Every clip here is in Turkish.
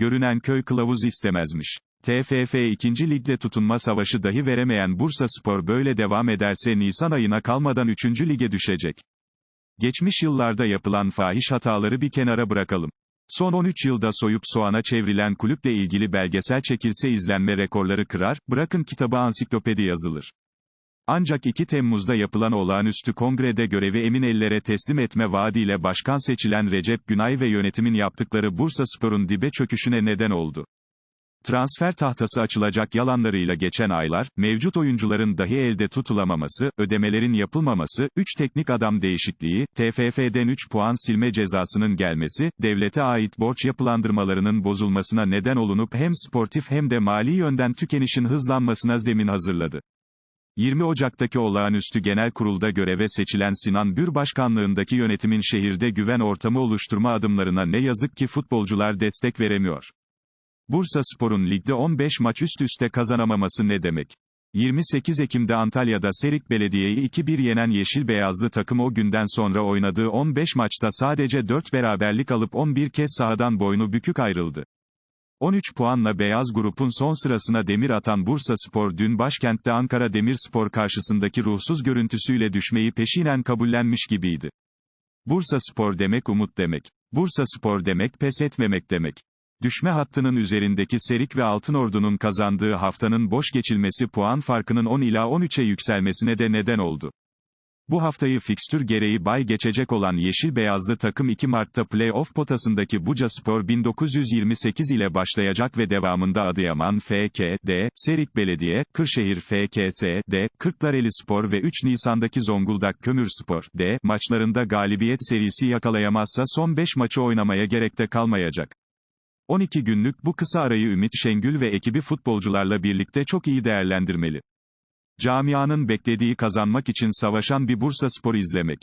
Görünen köy kılavuz istemezmiş. TFF 2. Lig'de tutunma savaşı dahi veremeyen Bursa Spor böyle devam ederse Nisan ayına kalmadan 3. lige düşecek. Geçmiş yıllarda yapılan fahiş hataları bir kenara bırakalım. Son 13 yılda soyup soğana çevrilen kulüple ilgili belgesel çekilse izlenme rekorları kırar, bırakın kitabı ansiklopedi yazılır. Ancak 2 Temmuz'da yapılan olağanüstü kongrede görevi emin ellere teslim etme vaadiyle başkan seçilen Recep Günay ve yönetimin yaptıkları Bursa Spor'un dibe çöküşüne neden oldu. Transfer tahtası açılacak yalanlarıyla geçen aylar, mevcut oyuncuların dahi elde tutulamaması, ödemelerin yapılmaması, 3 teknik adam değişikliği, TFF'den 3 puan silme cezasının gelmesi, devlete ait borç yapılandırmalarının bozulmasına neden olunup hem sportif hem de mali yönden tükenişin hızlanmasına zemin hazırladı. 20 Ocak'taki olağanüstü genel kurulda göreve seçilen Sinan Bür başkanlığındaki yönetimin şehirde güven ortamı oluşturma adımlarına ne yazık ki futbolcular destek veremiyor. Bursa Spor'un ligde 15 maç üst üste kazanamaması ne demek? 28 Ekim'de Antalya'da Serik Belediye'yi 2-1 yenen Yeşil Beyazlı takım o günden sonra oynadığı 15 maçta sadece 4 beraberlik alıp 11 kez sahadan boynu bükük ayrıldı. 13 puanla beyaz grubun son sırasına demir atan Bursa Spor dün başkentte Ankara Demirspor karşısındaki ruhsuz görüntüsüyle düşmeyi peşinen kabullenmiş gibiydi. Bursa Spor demek umut demek. Bursa Spor demek pes etmemek demek. Düşme hattının üzerindeki Serik ve Altınordu'nun kazandığı haftanın boş geçilmesi puan farkının 10 ila 13'e yükselmesine de neden oldu. Bu haftayı fikstür gereği bay geçecek olan Yeşil Beyazlı takım 2 Mart'ta play-off potasındaki Buca Spor 1928 ile başlayacak ve devamında Adıyaman FK, Serik Belediye, Kırşehir FKS, D, Kırklareli Spor ve 3 Nisan'daki Zonguldak Kömür Spor, D, maçlarında galibiyet serisi yakalayamazsa son 5 maçı oynamaya gerekte kalmayacak. 12 günlük bu kısa arayı Ümit Şengül ve ekibi futbolcularla birlikte çok iyi değerlendirmeli. Camianın beklediği kazanmak için savaşan bir Bursa Spor izlemek.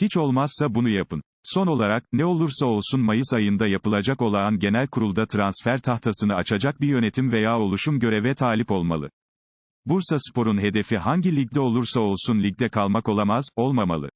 Hiç olmazsa bunu yapın. Son olarak, ne olursa olsun Mayıs ayında yapılacak olağan genel kurulda transfer tahtasını açacak bir yönetim veya oluşum göreve talip olmalı. Bursa Spor'un hedefi hangi ligde olursa olsun ligde kalmak olamaz, olmamalı.